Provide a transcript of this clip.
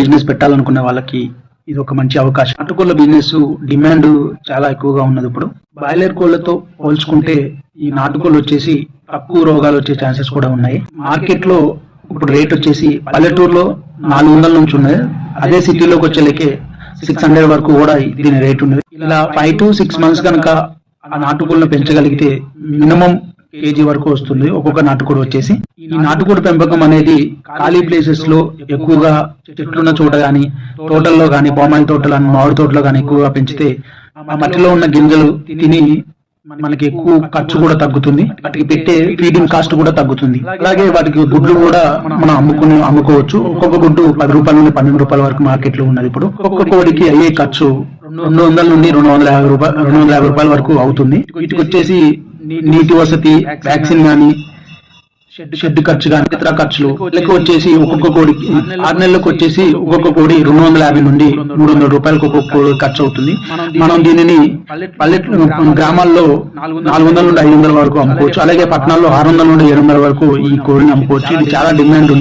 Business పెట్టాలనుకునే వాళ్ళకి ఇది ఒక మంచి అవకాశం. నాటుకోళ్ళ బిజినెస్ డిమాండ్ చాలా ఎక్కువగా ఉన్నది ఇప్పుడు. బాయిలర్ కోళ్ళతో పోల్చుకుంటే ఈ నాటుకోళ్ళు వచ్చేసి తక్కువ రోగాలు వచ్చే ఛాన్సెస్ కూడా ఉన్నాయి. మార్కెట్లో ఇప్పుడు రేట్ వచ్చేసి పల్లెటూరులో నాలుగు వందల నుంచి ఉన్నది. అదే సిటీలోకి వచ్చేలకే సిక్స్ హండ్రెడ్ వరకు కూడా దీని రేట్ ఉన్నది. ఇలా ఫైవ్ టు సిక్స్ మంత్స్ కనుక ఆ నాటుకోళ్ళను పెంచగలిగితే మినిమం కేజీ వరకు వస్తుంది ఒక్కొక్క నాటుకోడి వచ్చేసి. ఈ నాటుకోడి పెంపకం అనేది ఖాళీ ప్లేసెస్లో ఎక్కువగా చెట్లున్న చోట గాని తోటల్లో గాని బొమ్మాయి తోటలు అని మామిడి తోటలో గాని ఎక్కువగా పెంచితే ఆ మట్టిలో ఉన్న గింజలు తిని మనకి ఎక్కువ ఖర్చు కూడా తగ్గుతుంది. వాటికి పెట్టే ఫీడింగ్ కాస్ట్ కూడా తగ్గుతుంది. అలాగే వాటికి గుడ్లు కూడా మనం అమ్ముకుని అమ్ముకోవచ్చు. ఒక్కొక్క గుడ్డు పది రూపాయల నుండి పన్నెండు రూపాయల వరకు మార్కెట్లో ఉన్నది ఇప్పుడు. ఒక్కొక్క కోడికి అయ్యే ఖర్చు రెండు వందల నుండి రెండు వందల యాభై రూపాయలు రెండు వందల యాభై రూపాయల వరకు అవుతుంది. వీటికి వచ్చేసి నీటి వసతి వ్యాక్సిన్ కానీ గాని షెడ్ ఖర్చు కానీ ఇతర ఖర్చులు లెక్క వచ్చేసి ఒక్కొక్క కోడికి ఆరు నెలలకు వచ్చేసి ఒక్కొక్క కోడి రెండు వందల యాభై నుండి మూడు వందల రూపాయలకు ఒక్కొక్క కోడి ఖర్చు అవుతుంది మనం దీనిని పల్లెటూరు గ్రామాల్లో నాలుగు వందల నుండి ఐదు వందల వరకు అమ్ముకోవచ్చు. అలాగే పట్టణాల్లో ఆరు వందల నుండి ఏడు వందల వరకు ఈ కోడిని అమ్ముకోవచ్చు. ఇది చాలా డిమాండ్ ఉంది.